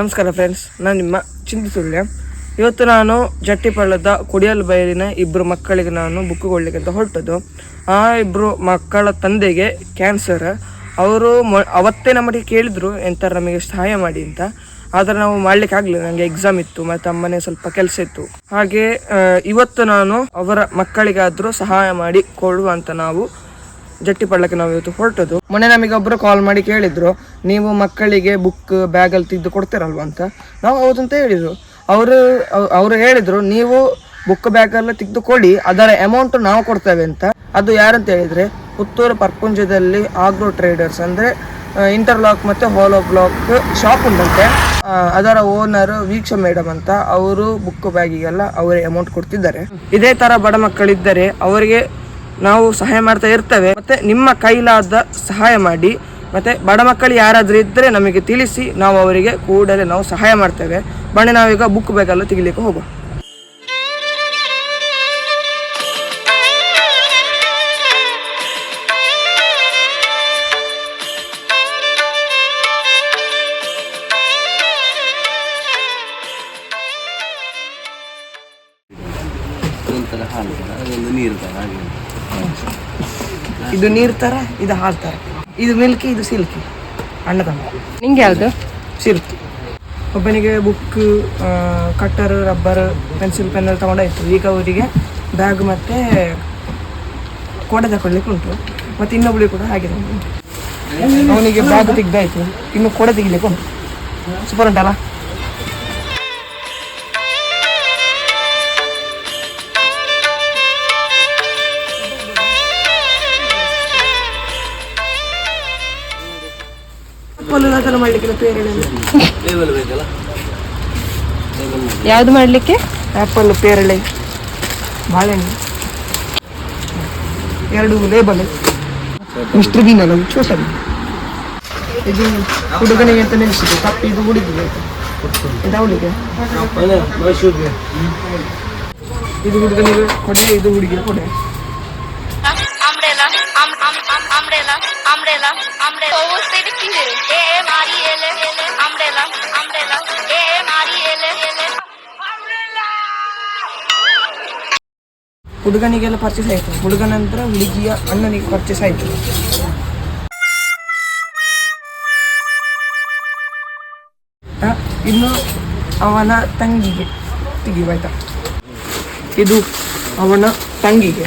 ನಮಸ್ಕಾರ ಫ್ರೆಂಡ್ಸ್ ನಾನು ನಿಮ್ಮ ಚಿಂತಿಸುಳ್ಯ ಇವತ್ತು ನಾನು ಜಟ್ಟಿಪಳ್ಳದ ಕುಡಿಯಲು ಬಯಲಿನ ಇಬ್ಬರು ಮಕ್ಕಳಿಗೆ ನಾನು ಬುಕ್ ಕೊಡ್ಲಿಕ್ಕೆ ಅಂತ ಹೊರಟದ್ದು. ಆ ಇಬ್ಬರು ಮಕ್ಕಳ ತಂದೆಗೆ ಕ್ಯಾನ್ಸರ್ ಅವರು ಮೊ, ಅವತ್ತೇ ನಮಗೆ ಕೇಳಿದ್ರು ಎಂತ ನಮಗೆ ಸಹಾಯ ಮಾಡಿ ಅಂತ. ಆದರೆ ನಾವು ಮಾಡ್ಲಿಕ್ಕೆ ಆಗಲಿಲ್ಲ. ನನಗೆ ಎಕ್ಸಾಮ್ ಇತ್ತು, ಮತ್ತು ಅಮ್ಮನೆ ಸ್ವಲ್ಪ ಕೆಲಸ ಇತ್ತು. ಹಾಗೆ ಇವತ್ತು ನಾನು ಅವರ ಮಕ್ಕಳಿಗಾದರೂ ಸಹಾಯ ಮಾಡಿ ಕೊಡುವ ಅಂತ ನಾವು ಜಟ್ಟಿ ಪಡ್ಲಕ್ಕೆ ನಾವು ಇವತ್ತು ಹೊರಟದ್ದು. ಮೊನ್ನೆ ನಮಗೆ ಒಬ್ಬರು ಕಾಲ್ ಮಾಡಿ ಕೇಳಿದ್ರು, ನೀವು ಮಕ್ಕಳಿಗೆ ಬುಕ್ ಬ್ಯಾಗ್ ಅಲ್ಲಿ ತೆಗೆದು ಕೊಡ್ತೀರಲ್ವಾ ಅಂತ? ನಾವು ಹೌದಂತ ಹೇಳಿದ್ರು. ಅವರು ಅವರು ಹೇಳಿದ್ರು, ನೀವು ಬುಕ್ ಬ್ಯಾಗ್ ಎಲ್ಲ ತೆಗೆದು ಕೊಡಿ, ಅದರ ಅಮೌಂಟ್ ನಾವು ಕೊಡ್ತೇವೆ ಅಂತ. ಅದು ಯಾರಂತ ಹೇಳಿದ್ರೆ, ಪುತ್ತೂರು ಪರ್ಪುಂಜದಲ್ಲಿ ಆಗ್ರೋ ಟ್ರೇಡರ್ಸ್ ಅಂದ್ರೆ ಇಂಟರ್ಲಾಕ್ ಮತ್ತೆ ಹೋಲೋ ಬ್ಲಾಕ್ ಶಾಪ್ ಉಂಟಂತೆ ಅದರ ಓನರ್ ವೀಕ್ಷ ಮೇಡಮ್ ಅಂತ ಅವರು ಬುಕ್ ಬ್ಯಾಗಿಗೆಲ್ಲ ಅವರೇ ಅಮೌಂಟ್ ಕೊಡ್ತಿದ್ದಾರೆ. ಇದೇ ತರ ಬಡ ಮಕ್ಕಳಿದ್ದರೆ, ಅವರಿಗೆ ನಾವು ಸಹಾಯ ಮಾಡ್ತಾ ಇರ್ತೇವೆ. ಮತ್ತೆ ನಿಮ್ಮ ಕೈಲಾದ ಸಹಾಯ ಮಾಡಿ, ಮತ್ತೆ ಬಡ ಮಕ್ಕಳು ಯಾರಾದರೂ ಇದ್ದರೆ ನಮಗೆ ತಿಳಿಸಿ, ನಾವು ಅವರಿಗೆ ಕೂಡಲೇ ನಾವು ಸಹಾಯ ಮಾಡ್ತೇವೆ. ಬನ್ನಿ, ನಾವೀಗ ಬುಕ್ ಬೇಕಲ್ಲ, ತೆಗಿಲಿಕ್ಕೆ ಹೋಗುವ. ಇದು ನೀರ್ ತರ ಇದು ಹಾಲ್ ತರ. ಇದು ಮಿಲ್ಕಿ ಇದು ಸಿಲ್ಕಿ. ಅಣ್ಣ ತಮ್ಮ ನಿಂಗೆ ಯಾವುದು? ಸಿಲ್ಕಿ. ಒಬ್ಬನಿಗೆ book cutter rubber pencil pen ಎಲ್ಲ ತಗೊಂಡಾಯ್ತು ಈಗ ಅವರಿಗೆ ಬ್ಯಾಗ್ ಮತ್ತೆ ಕೊಡೆ ತಗೊಳ್ಲಿಕ್ಕೆ ಉಂಟು. ಮತ್ತೆ ಇನ್ನೊಬ್ಳಿಗೆ ಕೂಡ ಹಾಗೆ ಅವನಿಗೆ ಬ್ಯಾಗ್ ತೆಗ್ದಾಯ್ತು. ಇನ್ನು ಕೊಡೆ ತೆಗಿಲಿಕ್ಕೆ ಉಂಟು. ಸೂಪರ್ ಉಂಟಲ್ಲ? ಅದೆಲ್ಲ ಮಾಡ್ಲಿಕ್ಕಿಲ್ಲ ಪೇರಳೆ ಲೇಬಲ್ ಬೇಕಲ್ಲ ಯಾವ್ದು ಮಾಡ್ಲಿಕ್ಕೆ ಆ್ಯಪಲ್ ಪೇರಳೆ ಬಾಳೆಹಣ್ಣು ಎರಡು ಲೇಬಲ್ ಮಿಸ್ಟರ್ ಬೀನ್ ಅಲ್ಲ ಚೋಟ ಬೀನ್. ಇದು ಹುಡುಗನಿಗೆ ಅಂತ ನೆನೆಸಿದೆ ತಪ್ಪಿ ಇದು ಹುಡುಗಿಗೆ ಇದು ಅವಳಿಗೆ ಮೈಸೂರಿಗೆ ಇದು ಹುಡುಗನಿಗೆ ಕೊಡೆ ಇದು ಹುಡುಗಿಗೆ ಕೊಡೆ um. Oh. Eh. Eh, ele. ಹುಡುಗನಿಗೆಲ್ಲ ಪರ್ಚೇಸ್ ಆಯಿತು ಹುಡುಗ ನಂತರ ಹುಡುಗಿಯ ಅಣ್ಣನಿಗೆ ಪರ್ಚೇಸ್ ಆಯಿತು ಇನ್ನು ಅವನ ತಂಗಿಗೆ ತೆಗಿವಾಯ್ತಾ ಇದು ಅವನ ತಂಗಿಗೆ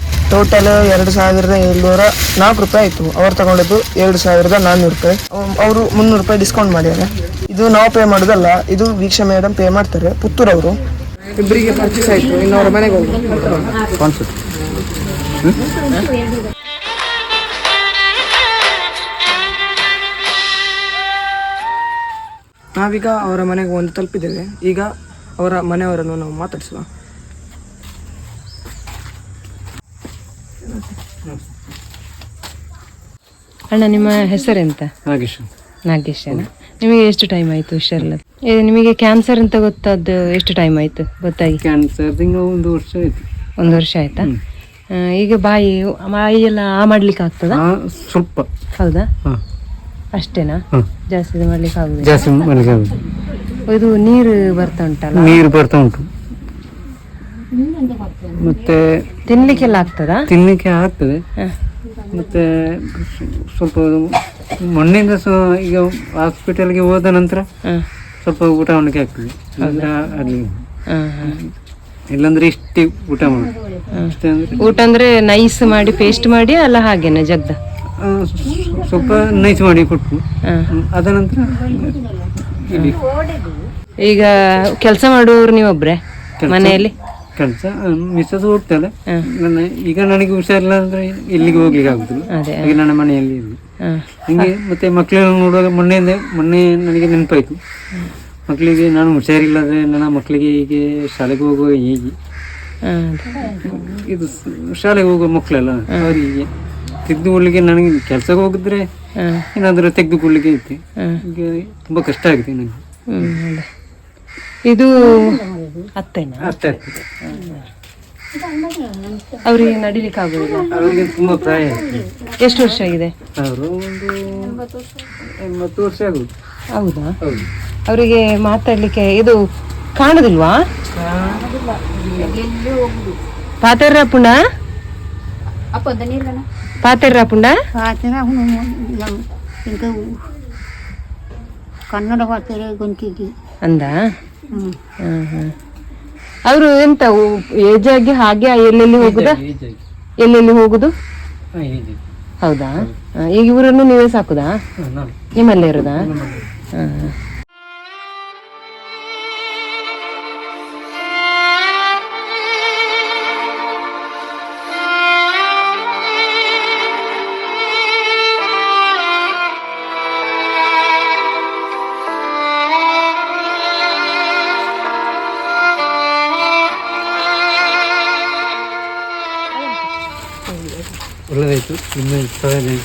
ಟೋಟಲ್ ಎರಡು ಸಾವಿರದ ಏಳ್ನೂರ ನಾಲ್ಕು ರೂಪಾಯಿ ಆಯಿತು. ಅವ್ರು ತಗೊಂಡಿದ್ದು ಎರಡು ಸಾವಿರದ ನಾನ್ನೂರು ರೂಪಾಯಿ. ಅವರು ಮುನ್ನೂರು ರೂಪಾಯಿ ಡಿಸ್ಕೌಂಟ್ ಮಾಡ್ಯಾರ ಇದು ನಾವು ಪೇ ಮಾಡೋದಲ್ಲ, ಇದು ವೀಕ್ಷಾ ಮೇಡಮ್ ಪೇ ಮಾಡ್ತಾರೆ, ಪುತ್ತೂರವರು. ಇಬ್ಬರಿಗೆ ಪರ್ಚೇಸ್ ಆಯಿತು ಮನೆಗೆ ಹೋಗಿ ನಾವೀಗ ಅವರ ಮನೆಗೆ ಒಂದು ತಲುಪಿದ್ದೇವೆ. ಈಗ ಅವರ ಮನೆಯವರನ್ನು ನಾವು ಮಾತಾಡಿಸುವ ಅಣ್ಣ ನಿಮ್ಮ ಹೆಸರೆಂತ? ನಾಗೇಶ್ ನಾಗೇಶನ ನಿಮಗೆ ಎಷ್ಟು ಟೈಮ್ ಆಯ್ತು ಹುಷಾರಿಲ್ಲ ನಿಮಗೆ ಕ್ಯಾನ್ಸರ್ ಅಂತ ಗೊತ್ತಾದ್ದು ಎಷ್ಟು ಟೈಮ್ ಆಯ್ತು? ಗೊತ್ತಾಗಿ? ಕ್ಯಾನ್ಸರ್ ಒಂದು ವರ್ಷ ಆಯ್ತು. ಒಂದು ವರ್ಷ ಆಯ್ತಾ? ಈಗ ಬಾಯಿ ಬಾಯಿ ಎಲ್ಲ ಆ ಮಾಡ್ಲಿಕ್ಕೆ ಆಗ್ತದ? ಸ್ವಲ್ಪ. ಹೌದಾ? ಅಷ್ಟೇನಾ? ಜಾಸ್ತಿ ಮಾಡ್ಲಿಕ್ಕೆ ಆಗುದಿಲ್ಲ. ಜಾಸ್ತಿ ಮಾಡ್ಲಿಕ್ಕೆ ಇದು ನೀರು ಬರ್ತಾ ಉಂಟಲ್ಲ? ನೀರು ಬರ್ತಾ ಉಂಟು. ಮತ್ತೆ ತಿನ್ಲಿಕ್ಕೆಲ್ಲ ಆಗ್ತದಾ? ತಿನ್ಲಿಕ್ಕೆ ಆಗ್ತದೆ. ಹ. ಮತ್ತೆ ಸ್ವಲ್ಪ ಮೊನ್ನೆಯಿಂದ ಸೊ ಈಗ ಹಾಸ್ಪಿಟಲ್ಗೆ ಹೋದ ನಂತರ ಸ್ವಲ್ಪ ಊಟ ಮಾಡಲಿಕ್ಕೆ ಆಗ್ತದೆ. ಇಲ್ಲಾಂದ್ರೆ ಅಲ್ಲಿ. ಇಲ್ಲಾಂದ್ರೆ ಇಷ್ಟೇ ಊಟ ಮಾಡಿ. ಊಟ ಅಂದ್ರೆ ನೈಸ್ ಮಾಡಿ ಪೇಸ್ಟ್ ಮಾಡಿ ಅಲ್ಲ ಹಾಗೇನೆ ಜಗ್ದ? ಸ್ವಲ್ಪ ನೈಸ್ ಮಾಡಿ ಕೊಟ್ಟು. ಅದ ನಂತರ ಈಗ ಕೆಲಸ ಮಾಡುವವರು ನೀವೊಬ್ರೆ ಮನೆಯಲ್ಲಿ? ಕೆಲಸ ಮಿಸ್ಸಸ್ ಹೋಗ್ತಾಳೆ. ನನ್ನ ಈಗ ನನಗೆ ಹುಷಾರಿಲ್ಲ ಅಂದ್ರೆ ಎಲ್ಲಿಗೆ ಹೋಗ್ಲಿಕ್ಕೆ ಆಗುದಿಲ್ಲ. ಹಾಗೆ ಈಗ ನನ್ನ ಮನೆಯಲ್ಲಿ ಇದ್ದೆ. ಹಾಂ. ಹಿಂಗೆ ಮತ್ತೆ ಮಕ್ಕಳನ್ನ ನೋಡುವಾಗ ಮೊನ್ನೆಯಿಂದ ಮೊನ್ನೆ ನನಗೆ ನೆನಪಾಯ್ತು. ಮಕ್ಕಳಿಗೆ ನಾನು ಹುಷಾರಿಲ್ಲದೆ ನನ್ನ ಮಕ್ಕಳಿಗೆ ಹೀಗೆ ಶಾಲೆಗೆ ಹೋಗುವ ಹೀಗೆ. ಇದು ಶಾಲೆಗೆ ಹೋಗುವ ಮಕ್ಕಳೆಲ್ಲ ಅವರಿಗೆ ತೆಗೆದುಕೊಳ್ಳಿಕ್ಕೆ ನನಗೆ ಕೆಲಸಕ್ಕೆ ಹೋಗಿದ್ರೆ ಏನಾದರೂ ತೆಗೆದುಕೊಳ್ಳಿಕ್ಕೆ ಐತೆ ಈಗ ತುಂಬ ಕಷ್ಟ ಆಗಿದೆ ನನಗೆ. ಇದು ಅತ್ತೆನಾ ಅಷ್ಟೇ ಅವ್ರಿಗೆ ನಡಿಲಿಕ್ಕೆ ಆಗುದಿಲ್ಲ ಅವರಿಗೆ ತುಂಬ ಪ್ರಾಯ ಆಗಿದೆ ಎಷ್ಟು ವರ್ಷ ಆಗಿದೆ? ಅವರು ಒಂದು ಎಂಬತ್ತು ವರ್ಷ. ಆಗುದು. ಹೌದಾ? ಹೌದು. ಅವರಿಗೆ ಮಾತಾಡ್ಲಿಕ್ಕೆ ಇದು ಕಾಣುದಿಲ್ವಾ? ಪಾತೆರ್ರ ಪುಂಡ ಪಾತೆರ್ರ ಪುಂಡ ಪಾತ್ರ ఇంకా ಕನ್ನಡ ಪಾತ್ರ ಗೊಂತಿದ್ವಿ ಅಂದ? ಅವರು ಎಂತ ಏಜ್ ಆಗಿ ಹಾಗೆ ಎಲ್ಲೆಲ್ಲಿ ಹೋಗುದಾ. ಎಲ್ಲೆಲ್ಲಿ ಹೋಗುದು. ಹೌದಾ? ಈಗ ಇವರನ್ನು ನೀವೇ ಸಾಕುದಾ? ನಿಮ್ಮಲ್ಲೇ ಇರುದಾ? ಹಾ, ಹಾ. ಒಳ್ಳೆದಾಯ್ತು ನಿಮ್ಮ ಸಹಾಯ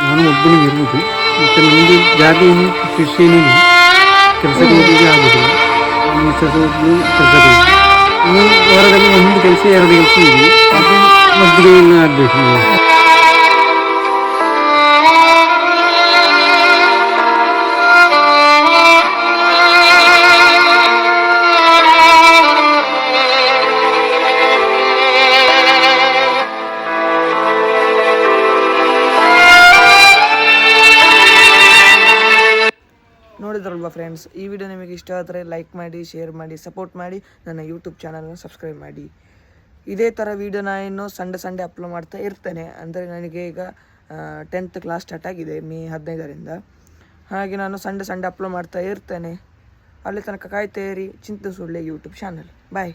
ನಾನು ಒಬ್ಬನಿಗೆ ಇರುವುದು ಮತ್ತು ನಮಗೆ ಜಾಗ ಏನು ಕೃಷಿ ಏನಿಲ್ಲ ಕೆಲಸಕ್ಕೆ ಹೋಗೋದು ಆಗುದಿಲ್ಲ ನಮ್ಮ ಮಿಸ್ಸಸ್ ಒಬ್ಬಳು ಕೆಲಸಕ್ಕೆ ಹೋಗಿ ಇನ್ನು ವಾರದಲ್ಲಿ ಒಂದು ಕೆಲಸ ಎರಡು ಕೆಲಸ ಇದೆ ಅದು ಮದ್ದಿಗೆ ಆಗಬೇಕು ಫ್ರೆಂಡ್ಸ್ ಈ ವಿಡಿಯೋ ನಿಮಗೆ ಇಷ್ಟ ಆದರೆ ಲೈಕ್ ಮಾಡಿ ಶೇರ್ ಮಾಡಿ ಸಪೋರ್ಟ್ ಮಾಡಿ ನನ್ನ ಯೂಟ್ಯೂಬ್ ಚಾನಲ್ನ ಸಬ್ಸ್ಕ್ರೈಬ್ ಮಾಡಿ. ಇದೇ ಥರ ವೀಡಿಯೋ ನಾನು ಇನ್ನು ಸಂಡೆ ಸಂಡೆ ಅಪ್ಲೋಡ್ ಮಾಡ್ತಾ ಇರ್ತೇನೆ. ಅಂದರೆ ನನಗೆ ಈಗ ಟೆಂತ್ ಕ್ಲಾಸ್ ಸ್ಟಾರ್ಟ್ ಆಗಿದೆ, ಮೇ ಹದಿನೈದರಿಂದ. ಹಾಗೆ ನಾನು ಸಂಡೆ ಸಂಡೆ ಅಪ್ಲೋಡ್ ಮಾಡ್ತಾ ಇರ್ತೇನೆ. ಅಲ್ಲಿ ತನಕ ಕಾಯ್ತಾ ಇರಿ ಚಿಂತೆ ಸುಳ್ಳೆ ಯೂಟ್ಯೂಬ್ ಚಾನಲ್ ಬಾಯ್